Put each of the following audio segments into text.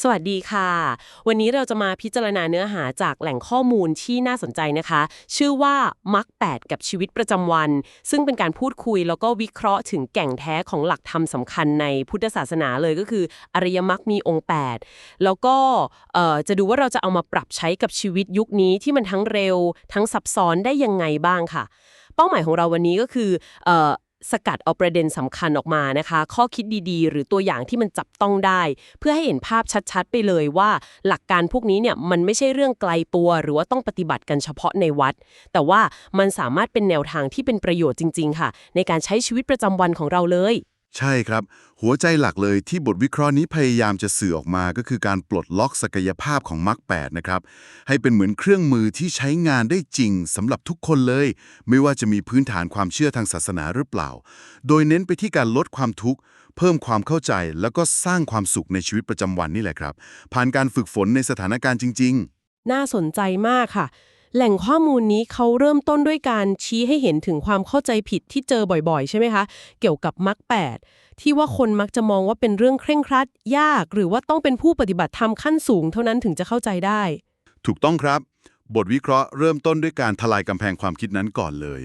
สวัสดีค่ะ วันนี้เราจะมาพิจารณาเนื้อหาจากแหล่งข้อมูลที่น่าสนใจนะคะ ชื่อว่ามักแปดกับชีวิตประจำวัน ซึ่งเป็นการพูดคุยแล้วก็วิเคราะห์ถึงแก่งแท้ของหลักธรรมสำคัญในพุทธศาสนาเลยก็คือ อริยมรรคมีองค์ 8 แล้วก็เอ่อจะดูว่าเราจะเอามาปรับใช้กับชีวิตยุคนี้ที่มันทั้งเร็ว ทั้งซับซ้อนได้ยังไงบ้างค่ะ เป้าหมายของเราวันนี้ก็คือเอ่อ สกัดเอาประเด็นสำคัญออกมานะคะ ข้อคิดดีๆ หรือตัวอย่างที่มันจับต้องได้ เพื่อให้เห็นภาพชัดๆ ไปเลยว่า หลักการพวกนี้เนี่ยมันไม่ใช่เรื่องไกลตัว หรือว่าต้องปฏิบัติกันเฉพาะในวัด แต่ว่ามันสามารถเป็นแนวทางที่เป็นประโยชน์จริง ๆ ค่ะ ในการใช้ชีวิตประจำวันของเราเลย ใช่ครับ หัวใจหลักเลยที่บทวิเคราะห์นี้พยายามจะสื่อออกมาก็คือการปลดล็อกศักยภาพของมรรคแปดนะครับ ให้เป็นเหมือนเครื่องมือที่ใช้งานได้จริงสำหรับทุกคนเลย ไม่ว่าจะมีพื้นฐานความเชื่อทางศาสนาหรือเปล่า โดยเน้นไปที่การลดความทุกข์ เพิ่มความเข้าใจแล้วก็สร้างความสุขในชีวิตประจำวันนี่แหละครับ ผ่านการฝึกฝนในสถานการณ์จริง ๆ น่าสนใจมากค่ะ แหล่งข้อมูลนี้เขาเริ่มต้นด้วยการชี้ให้เห็นถึงความเข้าใจผิดที่เจอบ่อยๆ ใช่ไหมคะ เกี่ยวกับมรรคแปดที่ว่าคนมักจะมองว่าเป็นเรื่องเคร่งครัด ยากหรือว่าต้องเป็นผู้ปฏิบัติธรรมขั้นสูงเท่านั้นถึงจะเข้าใจได้ ถูกต้องครับ บทวิเคราะห์เริ่มต้นด้วยการทลายกำแพงความคิดนั้นก่อนเลย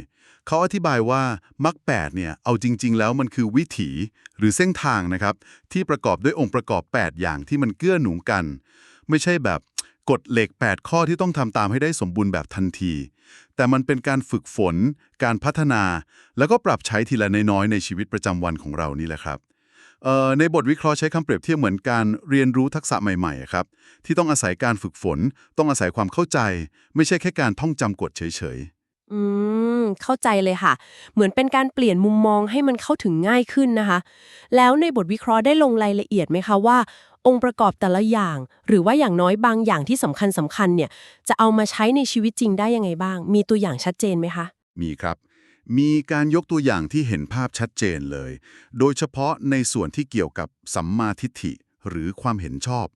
เขาอธิบายว่ามรรคแปดเนี่ยเอาจริง ๆ แล้วมันคือวิถี หรือเส้นทางนะครับ ที่ประกอบด้วยองค์ประกอบ 8 อย่างที่มันเกื้อหนุนกัน ไม่ใช่แบบ กฎเหล็ก 8 ข้อที่ต้องทำตามให้ได้สมบูรณ์แบบทันที แต่มันเป็นการฝึกฝน การพัฒนา แล้วก็ปรับใช้ทีละน้อยๆในชีวิตประจำวันของเรานี่แหละครับเอ่อในบทวิเคราะห์ใช้คำเปรียบเทียบเหมือนการเรียนรู้ทักษะใหม่ๆครับที่ต้องอาศัยการฝึกฝน ต้องอาศัยความเข้าใจ ไม่ใช่แค่การท่องจำกฎเฉยอืม เข้าใจเลยค่ะ เหมือนเป็นการเปลี่ยนมุมมองให้มันเข้าถึงง่ายขึ้นนะคะ แล้วในบทวิเคราะห์ได้ลงรายละเอียดไหมคะว่า องค์ประกอบแต่ละอย่าง หรือว่าอย่างน้อยบางอย่างที่สำคัญสำคัญเนี่ยจะเอามาใช้ในชีวิตจริงได้ยังไงบ้าง มีตัวอย่างชัดเจนไหมคะ มีครับ มีการยกตัวอย่างที่เห็นภาพชัดเจนเลย โดยเฉพาะในส่วนที่เกี่ยวกับสัมมาทิฏฐิหรือความเห็นชอบ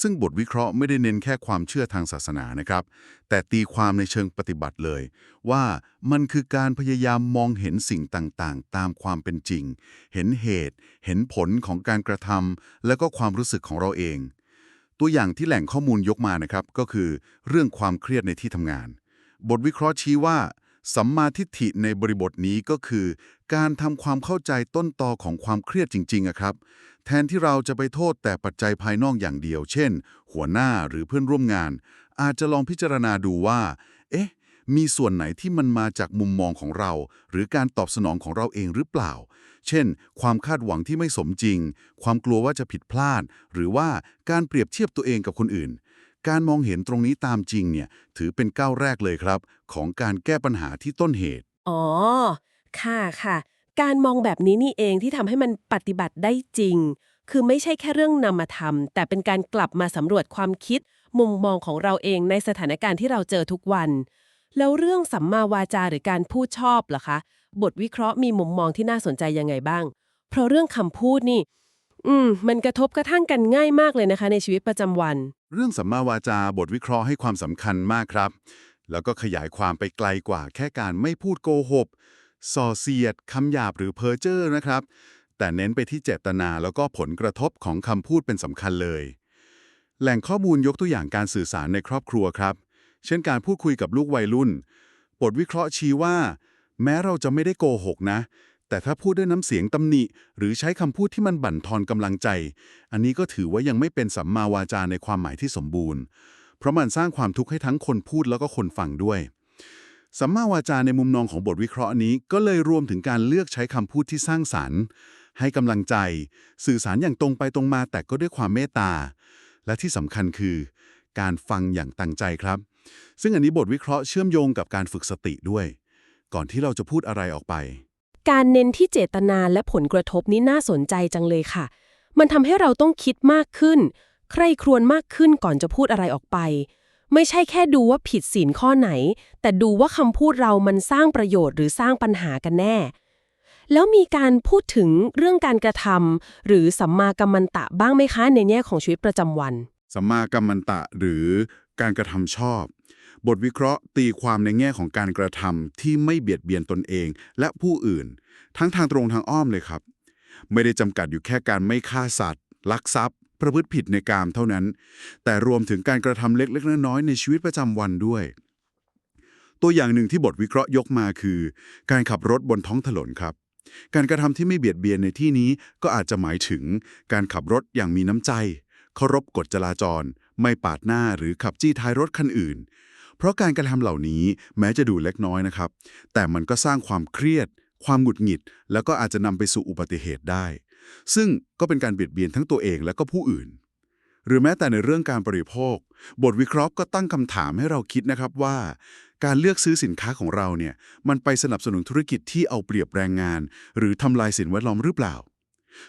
ซึ่งบทวิเคราะห์ไม่ได้เน้นแค่ความเชื่อทางศาสนานะครับ แต่ตีความในเชิงปฏิบัติเลย ว่ามันคือการพยายามมองเห็นสิ่งต่างๆ ตามความเป็นจริง เห็นเหตุ เห็นผลของการกระทำและก็ความรู้สึกของเราเอง ตัวอย่างที่แหล่งข้อมูลยกมานะครับก็คือเรื่องความเครียดในที่ทำงาน บทวิเคราะห์ชี้ว่า สัมมาทิฏฐิในบริบทนี้ก็คือ การทำความเข้าใจต้นตอของความเครียดจริงๆอะครับ แทนที่เราจะไปโทษแต่ปัจจัยภายนอกอย่างเดียว เช่น หัวหน้าหรือเพื่อนร่วมงาน อาจจะลองพิจารณาดูว่า เอ๊ะ มีส่วนไหนที่มันมาจากมุมมองของเรา หรือการตอบสนองของเราเองหรือเปล่า เช่น ความคาดหวังที่ไม่สมจริง ความกลัวว่าจะผิดพลาด หรือว่าการเปรียบเทียบตัวเองกับคนอื่น การมองเห็นตรงนี้ตามจริงเนี่ยถือเป็นก้าวแรกเลยครับ ของการแก้ปัญหาที่ต้นเหตุ อ๋อ ค่ะค่ะ การมองแบบนี้นี่เองที่ทำให้มันปฏิบัติได้จริง คือไม่ใช่แค่เรื่องนำมาทำแต่เป็นการกลับมาสำรวจความคิด มุมมองของเราเองในสถานการณ์ที่เราเจอทุกวัน แล้วเรื่องสัมมาวาจาหรือการพูดชอบล่ะคะ บทวิเคราะห์มีมุมมองที่น่าสนใจยังไงบ้าง เพราะเรื่องคำพูดนี่ อืม มันกระทบกระทั่งกันง่ายมากเลยนะคะ ในชีวิตประจำวัน เรื่องสัมมาวาจาบทวิเคราะห์ให้ความสำคัญมากครับ แล้วก็ขยายความไปไกลกว่าแค่การไม่พูดโกหกส่อเสียดคำหยาบหรือเพ้อเจ้อนะครับ แต่เน้นไปที่เจตนาแล้วก็ผลกระทบของคำพูดเป็นสำคัญเลย แหล่งข้อมูลยกตัวอย่างการสื่อสารในครอบครัวครับ เช่นการพูดคุยกับลูกวัยรุ่น บทวิเคราะห์ชี้ว่า แม้เราจะไม่ได้โกหกนะ แต่ถ้าพูดด้วยน้ำเสียงตำหนิ หรือใช้คำพูดที่มันบั่นทอนกำลังใจ อันนี้ก็ถือว่ายังไม่เป็นสัมมาวาจาในความหมายที่สมบูรณ์ เพราะมันสร้างความทุกข์ให้ทั้งคนพูดแล้วก็คนฟังด้วย สัมมาวาจาในมุมมองของบทวิเคราะห์นี้ ก็เลยรวมถึงการเลือกใช้คำพูดที่สร้างสรรค์ ให้กำลังใจ สื่อสารอย่างตรงไปตรงมาแต่ก็ด้วยความเมตตา และที่สำคัญคือ การฟังอย่างตั้งใจครับ ซึ่งอันนี้บทวิเคราะห์เชื่อมโยงกับการฝึกสติด้วย ก่อนที่เราจะพูดอะไรออกไป การเน้นที่เจตนาและผลกระทบนี้น่าสนใจจังเลยค่ะ มันทำให้เราต้องคิดมากขึ้น ใคร่ครวญมากขึ้นก่อนจะพูดอะไรออกไป ไม่ใช่แค่ดูว่าผิดศีลข้อไหน แต่ดูว่าคำพูดเรามันสร้างประโยชน์หรือสร้างปัญหากันแน่ แล้วมีการพูดถึงเรื่องการกระทำหรือสัมมากัมมันตะบ้างไหมคะในแง่ของชีวิตประจำวัน สัมมากัมมันตะหรือการกระทำชอบ บทวิเคราะห์ตีความในแง่ของการกระทำที่ไม่เบียดเบียนตนเอง และผู้อื่น ทั้งทางตรงทางอ้อมเลยครับ ไม่ได้จำกัดอยู่แค่การไม่ฆ่าสัตว์ ลักทรัพย์ ประพฤติผิดในกามเท่านั้น แต่รวมถึงการกระทำเล็กๆน้อยๆในชีวิตประจำวันด้วย ตัวอย่างหนึ่งที่บทวิเคราะห์ยกมาคือ การขับรถบนท้องถนนครับการกระทำที่ไม่เบียดเบียนในที่นี้ก็อาจจะหมายถึงการขับรถอย่างมีน้ำใจ เคารพกฎจราจร ไม่ปาดหน้าหรือขับจี้ท้ายรถคันอื่น เพราะการกระทำเหล่านี้แม้จะดูเล็กน้อยนะครับ แต่มันก็สร้างความเครียด ความหงุดหงิด แล้วก็อาจจะนำไปสู่อุบัติเหตุได้ ซึ่งก็เป็นการเบียดเบียนทั้งตัวเองและก็ผู้อื่น หรือแม้แต่ในเรื่องการบริโภค บทวิเคราะห์ก็ตั้งคำถามให้เราคิดนะครับว่า การเลือกซื้อสินค้าของเราเนี่ยมันไปสนับสนุนธุรกิจที่เอาเปรียบแรงงาน หรือทำลายสิ่งแวดล้อมหรือเปล่า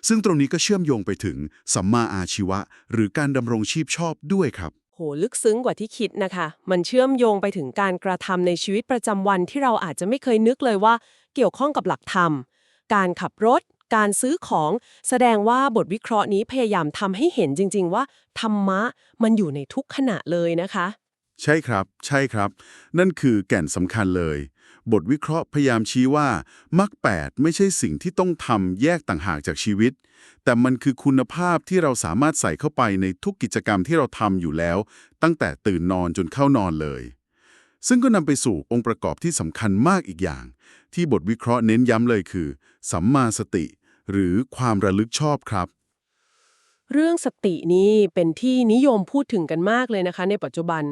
ซึ่งตรงนี้ก็เชื่อมโยงไปถึงสัมมาอาชีวะ หรือการดำรงชีพชอบด้วยครับ โหลึกซึ้งกว่าที่คิดนะคะ มันเชื่อมโยงไปถึงการกระทำในชีวิตประจำวันที่เราอาจจะไม่เคยนึกเลยว่า เกี่ยวข้องกับหลักธรรม การขับรถ การซื้อของ แสดงว่าบทวิเคราะห์นี้พยายามทำให้เห็นจริง ๆ ว่า ธรรมะมันอยู่ในทุกขณะเลยนะคะ ใช่ครับ ใช่ครับ นั่นคือแก่นสำคัญเลย บทวิเคราะห์พยายามชี้ว่ามรรคแปดไม่ใช่สิ่งที่ต้องทำแยกต่างหากจากชีวิต แต่มันคือคุณภาพที่เราสามารถใส่เข้าไปในทุกกิจกรรมที่เราทำอยู่แล้ว ตั้งแต่ตื่นนอนจนเข้านอนเลย ซึ่งก็นำไปสู่องค์ประกอบที่สำคัญมากอีกอย่าง ที่บทวิเคราะห์เน้นย้ำเลยคือ สัมมาสติ หรือความระลึกชอบครับ เรื่องสตินี้เป็นที่นิยมพูดถึงกันมากเลยนะคะ ในปัจจุบัน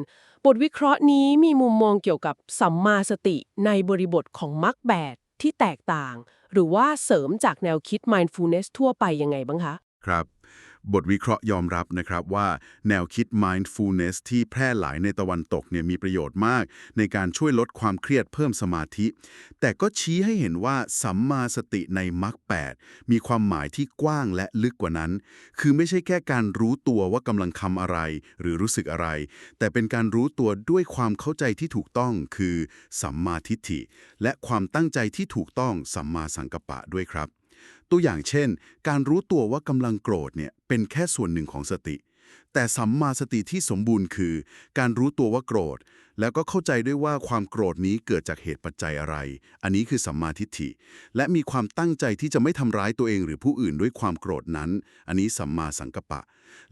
บทวิเคราะห์นี้มีมุมมองเกี่ยวกับสัมมาสติในบริบทของมรรคแปดที่แตกต่าง หรือว่าเสริมจากแนวคิด mindfulness ทั่วไปยังไงบ้างคะ ครับ บทวิเคราะห์ยอมรับนะครับว่าแนวคิด mindfulness ที่แพร่หลายในตะวันตกเนี่ยมีประโยชน์มาก ในการช่วยลดความเครียดเพิ่มสมาธิ แต่ก็ชี้ให้เห็นว่าสัมมาสติในมรรคแปดมีความหมายที่กว้างและลึกกว่านั้น คือไม่ใช่แค่การรู้ตัวว่ากำลังทำอะไร หรือรู้สึกอะไร แต่เป็นการรู้ตัวด้วยความเข้าใจที่ถูกต้องคือสัมมาทิฏฐิ และความตั้งใจที่ถูกต้องสัมมาสังกัปปะด้วยครับ ตัวอย่างเช่น การรู้ตัวว่ากำลังโกรธเนี่ยเป็นแค่ส่วนหนึ่งของสติ แต่สัมมาสติที่สมบูรณ์คือ การรู้ตัวว่าโกรธ แล้วก็เข้าใจด้วยว่าความโกรธนี้เกิดจากเหตุปัจจัยอะไร อันนี้คือสัมมาทิฏฐิ และมีความตั้งใจที่จะไม่ทำร้ายตัวเองหรือผู้อื่นด้วยความโกรธนั้น อันนี้สัมมาสังกัปปะ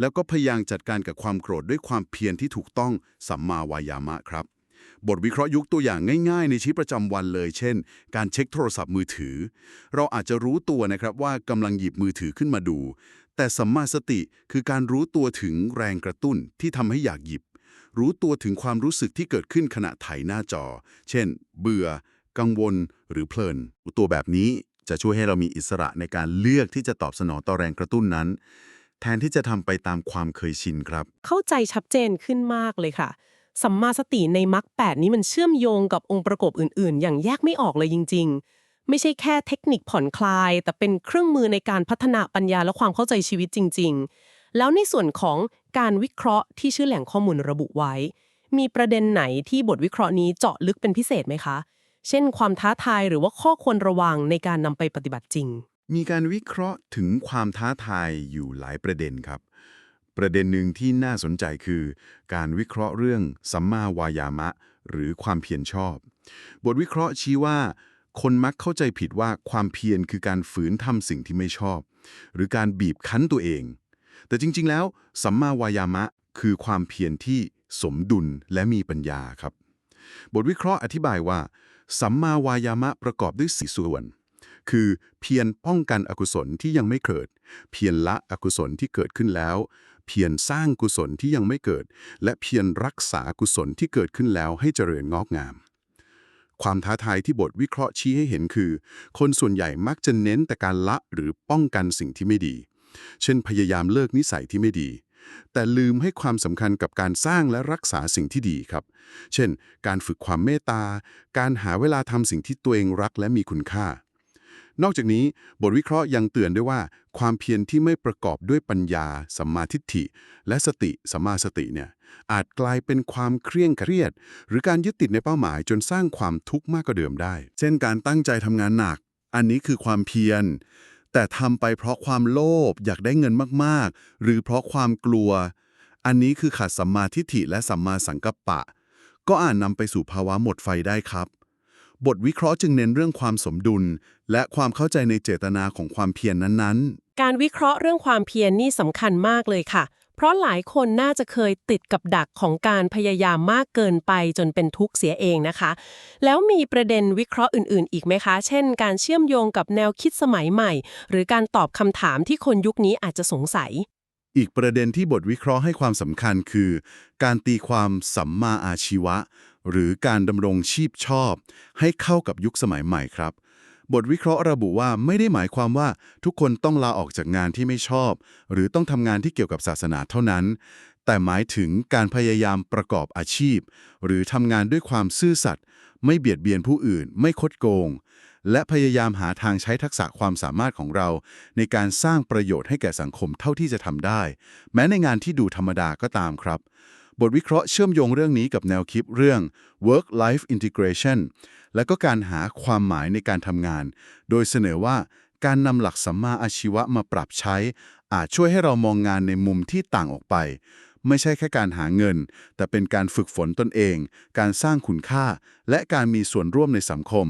แล้วก็พยายามจัดการกับความโกรธด้วยความเพียรที่ถูกต้องสัมมาวายามะครับ บทวิเคราะห์ยุคตัวอย่างง่ายๆ ในชีวิตประจำวันเลย เช่น การเช็คโทรศัพท์มือถือ เราอาจจะรู้ตัวนะครับว่ากำลังหยิบมือถือขึ้นมาดู แต่สัมมาสติคือการรู้ตัวถึงแรงกระตุ้นที่ทำให้อยากหยิบ รู้ตัวถึงความรู้สึกที่เกิดขึ้นขณะไถหน้าจอ เช่น เบื่อ กังวล หรือเพลิน ตัวแบบนี้จะช่วยให้เรามีอิสระในการเลือกที่จะตอบสนองต่อแรงกระตุ้นนั้น แทนที่จะทำไปตามความเคยชินครับ เข้าใจชัดเจนขึ้นมากเลยค่ะ สัมมาสติในมรรคแปดนี้มันเชื่อมโยงกับองค์ประกอบอื่น ๆ อย่างแยกไม่ออกเลยจริง ๆ ไม่ใช่แค่เทคนิคผ่อนคลาย แต่เป็นเครื่องมือในการพัฒนาปัญญาและความเข้าใจชีวิตจริง ๆ แล้วในส่วนของการวิเคราะห์ที่ชื่อแหล่งข้อมูลระบุไว้ มีประเด็นไหนที่บทวิเคราะห์นี้เจาะลึกเป็นพิเศษไหมคะ เช่น ความท้าทายหรือว่าข้อควรระวังในการนำไปปฏิบัติจริง มีการวิเคราะห์ถึงความท้าทายอยู่หลายประเด็นครับ ประเด็นหนึ่งที่น่าสนใจคือ การวิเคราะห์เรื่องสัมมาวายามะ หรือความเพียรชอบ บทวิเคราะห์ชี้ว่า คนมักเข้าใจผิดว่าความเพียรคือการฝืนทำสิ่งที่ไม่ชอบ หรือการบีบคั้นตัวเอง แต่จริง ๆ แล้วสัมมาวายามะ คือความเพียรที่สมดุลและมีปัญญาครับ บทวิเคราะห์อธิบายว่า สัมมาวายามะประกอบด้วยสี่ส่วนคือเพียรป้องกันอกุศลที่ยังไม่เกิด เพียรละอกุศลที่เกิดขึ้นแล้ว เพียรสร้างกุศลที่ยังไม่เกิด และเพียรรักษากุศลที่เกิดขึ้นแล้วให้เจริญงอกงาม ความท้าทายที่บทวิเคราะห์ชี้ให้เห็นคือ คนส่วนใหญ่มักจะเน้นแต่การละหรือป้องกันสิ่งที่ไม่ดี เช่น พยายามเลิกนิสัยที่ไม่ดี แต่ลืมให้ความสำคัญกับการสร้างและรักษาสิ่งที่ดีครับ เช่น การฝึกความเมตตา การหาเวลาทำสิ่งที่ตัวเองรักและมีคุณค่า นอกจากนี้บทวิเคราะห์ยังเตือนด้วยว่า ความเพียรที่ไม่ประกอบด้วยปัญญาสัมมาทิฏฐิ และสติสัมมาสติเนี่ยอาจกลายเป็นความเครียดเครียด หรือการยึดติดในเป้าหมายจนสร้างความทุกข์มากกว่าเดิมได้ เช่นการตั้งใจทำงานหนัก อันนี้คือความเพียร แต่ทำไปเพราะความโลภอยากได้เงินมากๆ หรือเพราะความกลัว อันนี้คือขาดสัมมาทิฏฐิและสัมมาสังกัปปะ ก็อาจนำไปสู่ภาวะหมดไฟได้ครับ บทวิเคราะห์จึงเน้นเรื่องความสมดุล และความเข้าใจในเจตนาของความเพียรนนั้นการวิเคราะห์เรื่องความเพียรนี่สำคัญมากเลยค่ะ เพราะหลายคนน่าจะเคยติดกับดักของการพยายามมากเกินไปจนเป็นทุกข์เสียเองนะคะ แล้วมีประเด็นวิเคราะห์อื่น ๆ อีกไหมคะ เช่น การเชื่อมโยงกับแนวคิดสมัยใหม่ หรือการตอบคำถามที่คนยุคนี้อาจจะสงสัยอีกประเด็นที่บทวิเคราะห์ให้ความสำคัญคือ การตีความสัมมาอาชีวะ หรือการดำรงชีพชอบ ให้เข้ากับยุคสมัยใหม่ครับ บทวิเคราะห์ระบุว่าไม่ได้หมายความว่าทุกคนต้องลาออกจากงานที่ไม่ชอบ หรือต้องทำงานที่เกี่ยวกับศาสนาเท่านั้น แต่หมายถึงการพยายามประกอบอาชีพ หรือทำงานด้วยความซื่อสัตย์ไม่เบียดเบียนผู้อื่น ไม่คดโกง และพยายามหาทางใช้ทักษะความสามารถของเรา ในการสร้างประโยชน์ให้แก่สังคมเท่าที่จะทำได้ แม้ในงานที่ดูธรรมดาก็ตามครับ บทวิเคราะห์เชื่อมโยงเรื่องนี้กับแนวคิดเรื่อง work life integration และก็การหาความหมายในการทำงาน โดยเสนอว่าการนำหลักสัมมาอาชีวะมาปรับใช้ อาจช่วยให้เรามองงานในมุมที่ต่างออกไป ไม่ใช่แค่การหาเงิน แต่เป็นการฝึกฝนตนเอง การสร้างคุณค่า และการมีส่วนร่วมในสังคม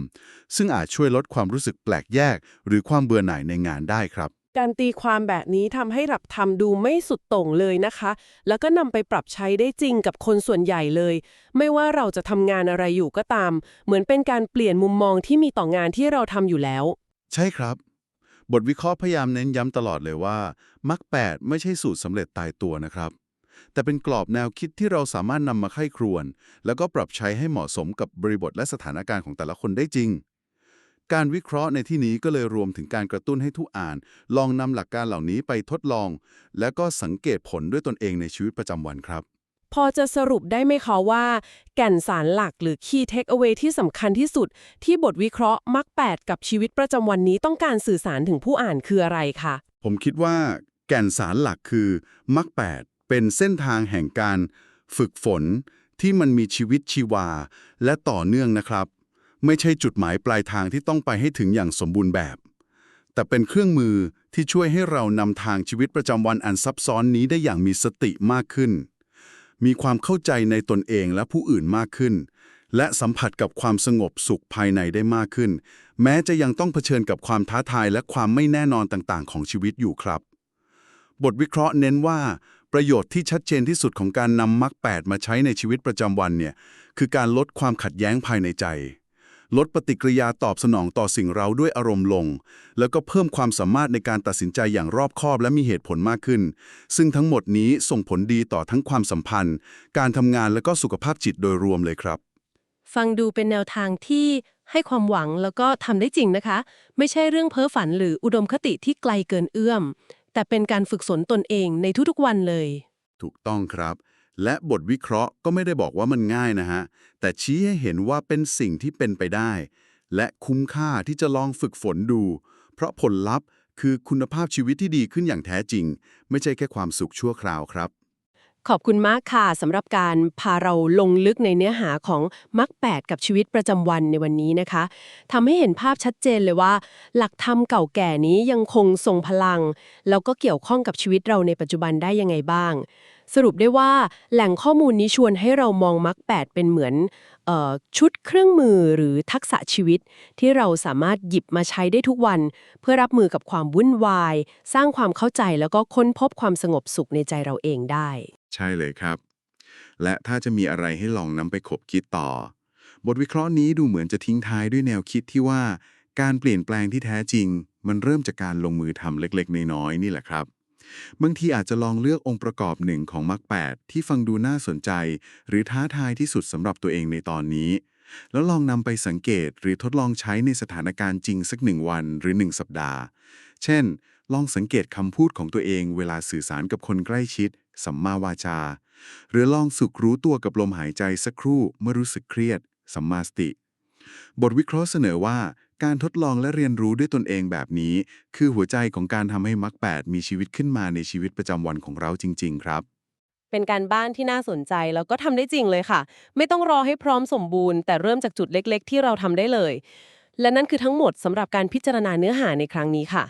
ซึ่งอาจช่วยลดความรู้สึกแปลกแยก หรือความเบื่อหน่ายในงานได้ครับ การตีความแบบนี้ทำให้หลักธรรมดูไม่สุดโต่งเลยนะคะ แล้วก็นำไปปรับใช้ได้จริงกับคนส่วนใหญ่เลย ไม่ว่าเราจะทำงานอะไรอยู่ก็ตาม เหมือนเป็นการเปลี่ยนมุมมองที่มีต่องานที่เราทำอยู่แล้ว ใช่ครับ บทวิเคราะห์พยายามเน้นย้ำตลอดเลยว่ามรรคแปดไม่ใช่สูตรสำเร็จตายตัวนะครับ แต่เป็นกรอบแนวคิดที่เราสามารถนำมาไข้ครวน แล้วก็ปรับใช้ให้เหมาะสมกับบริบทและสถานการณ์ของแต่ละคนได้จริง การวิเคราะห์ในที่นี้ก็เลยรวมถึงการกระตุ้นให้ทุกอ่าน ลองนำหลักการเหล่านี้ไปทดลอง แล้วก็สังเกตผลด้วยตนเองในชีวิตประจำวันครับ พอจะสรุปได้ไหมคะว่า แก่นสารหลักหรือ Key Takeaway ที่สำคัญที่สุด ที่บทวิเคราะห์มักแปดกับชีวิตประจำวันนี้ต้องการสื่อสารถึงผู้อ่านคืออะไรคะผมคิดว่า แก่นสารหลักคือมรรคแปดเป็นเส้นทางแห่งการ ฝึกฝนที่มันมีชีวิตชีวา และต่อเนื่องนะครับ ไม่ใช่จุดหมายปลายทางที่ต้องไปให้ถึงอย่างสมบูรณ์แบบ แต่เป็นเครื่องมือที่ช่วยให้เรานำทางชีวิตประจำวันอันซับซ้อนนี้ได้อย่างมีสติมากขึ้น มีความเข้าใจในตนเองและผู้อื่นมากขึ้น และสัมผัสกับความสงบสุขภายในได้มากขึ้น แม้จะยังต้องเผชิญกับความท้าทายและความไม่แน่นอนต่างๆ ของชีวิตอยู่ครับ บทวิเคราะห์เน้นว่าประโยชน์ที่ชัดเจนที่สุดของการนำมรรคแปดมาใช้ในชีวิตประจำวันเนี่ยคือการลดความขัดแย้งภายในใจ ลดปฏิกิริยาตอบสนองต่อสิ่งเราด้วยอารมณ์ลง แล้วก็เพิ่มความสามารถในการตัดสินใจอย่างรอบคอบและมีเหตุผลมากขึ้น ซึ่งทั้งหมดนี้ส่งผลดีต่อทั้งความสัมพันธ์ การทำงานและก็สุขภาพจิตโดยรวมเลยครับ ฟังดูเป็นแนวทางที่ให้ความหวังแล้วก็ทำได้จริงนะคะ ไม่ใช่เรื่องเพ้อฝันหรืออุดมคติที่ไกลเกินเอื้อม แต่เป็นการฝึกฝนตนเองในทุกๆวันเลย ถูกต้องครับ และบทวิเคราะห์ก็ไม่ได้บอกว่ามันง่ายนะฮะ แต่ชี้ให้เห็นว่าเป็นสิ่งที่เป็นไปได้ และคุ้มค่าที่จะลองฝึกฝนดู เพราะผลลัพธ์คือคุณภาพชีวิตที่ดีขึ้นอย่างแท้จริง ไม่ใช่แค่ความสุขชั่วคราวครับ ขอบคุณมากค่ะสำหรับการพาเราลงลึกในเนื้อหาของมรรคแปดกับชีวิตประจำวันในวันนี้นะคะทำให้เห็นภาพชัดเจนเลยว่า หลักธรรมเก่าแก่นี้ยังคงทรงพลัง แล้วก็เกี่ยวข้องกับชีวิตเราในปัจจุบันได้ยังไงบ้าง สรุปได้ว่าแหล่งข้อมูลนี้ชวนให้เรามองมรรคแปดเป็นเหมือนออชุดเครื่องมือหรือทักษะชีวิต ที่เราสามารถหยิบมาใช้ได้ทุกวัน เพื่อรับมือกับความวุ่นวาย สร้างความเข้าใจแล้วก็ค้นพบความสงบสุขในใจเราเองได้ ใช่เลยครับ และถ้าจะมีอะไรให้ลองนำไปขบคิดต่อ บทวิเคราะห์นี้ดูเหมือนจะทิ้งท้ายด้วยแนวคิดที่ว่า การเปลี่ยนแปลงที่แท้จริง มันเริ่มจากการลงมือทำเล็กๆ น้อยๆนี่แหละครับ บางทีอาจจะลองเลือกองค์ประกอบหนึ่งของมรรคแปดที่ฟังดูน่าสนใจ หรือท้าทายที่สุดสำหรับตัวเองในตอนนี้ แล้วลองนำไปสังเกตหรือทดลองใช้ในสถานการณ์จริงสักหนึ่งวันหรือหนึ่งสัปดาห์ เช่น ลองสังเกตคำพูดของตัวเอง เวลาสื่อสารกับคนใกล้ชิด สัมมาวาจา หรือลองสึกรู้ตัวกับลมหายใจสักครู่เมื่อรู้สึกเครียด สัมมาสติ บทวิเคราะห์เสนอว่า การทดลองและเรียนรู้ด้วยตนเองแบบนี้ คือหัวใจของการทำให้มรรคแปดมีชีวิตขึ้นมาในชีวิตประจำวันของเราจริง ๆ ครับ เป็นการบ้านที่น่าสนใจแล้วก็ทำได้จริงเลยค่ะ ไม่ต้องรอให้พร้อมสมบูรณ์ แต่เริ่มจากจุดเล็ก ๆ ที่เราทำได้เลย และนั่นคือทั้งหมดสำหรับการพิจารณาเนื้อหาในครั้งนี้ค่ะ